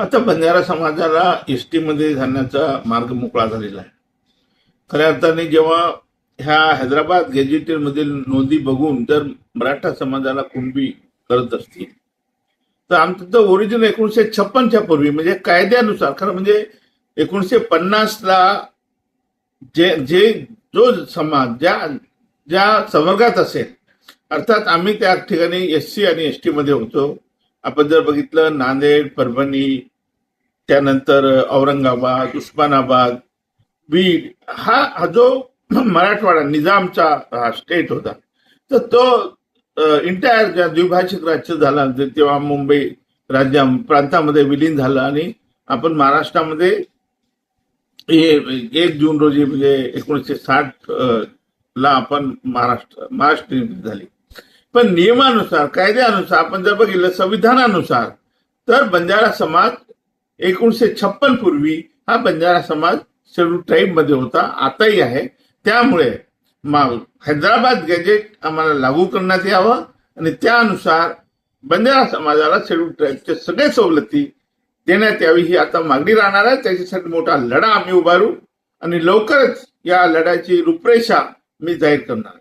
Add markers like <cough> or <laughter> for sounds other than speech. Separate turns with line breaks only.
आता बंजारा समाजाला एस टीमध्ये जाण्याचा मार्ग मोकळा झालेला आहे. खऱ्या अर्थाने जेव्हा ह्या हैदराबाद गॅजेटेडमधील नोंदी बघून जर मराठा समाजाला कुणबी करत असतील तर आमचं तर ओरिजिनल एकोणीशे छप्पनच्या पूर्वी म्हणजे कायद्यानुसार खरं म्हणजे एकोणीसशे पन्नासला जे जे जो समाज ज्या ज्या संवर्गात असेल अर्थात आम्ही त्या ठिकाणी एस सी आणि एस टीमध्ये होतो. आपण जर बघितलं नांदेड परभणी त्यानंतर औरंगाबाद उस्मानाबाद बीड हा हा जो <clears throat> मराठवाडा निजामचा हा स्टेट होता तर तो इंटायर ज्या द्विभाषिक राज्य झाला तेव्हा मुंबई राज्या प्रांतामध्ये विलीन झालं आणि आपण महाराष्ट्रामध्ये हे एक जून रोजी म्हणजे एकोणीसशे साठ ला आपण महाराष्ट्र महाराष्ट्र निर्मित झाली. पण नियमानुसार कायद्यानुसार आपण जर बघितलं संविधानानुसार तर बंजारा समाज एकोणीसशे छप्पन पूर्वी हा बंजारा समाज शेड्यूल ट्राईबमध्ये होता आताही आहे. त्यामुळे मा- हैदराबाद गॅजेट आम्हाला लागू करण्यात यावं आणि त्यानुसार बंजारा समाजाला शेड्यूल ट्राईबचे सगळे सवलती देण्यात यावी ही आता मागणी राहणार आहे. त्याच्यासाठी मोठा लढा आम्ही उभारू आणि लवकरच या लढ्याची रूपरेषा मी जाहीर करणार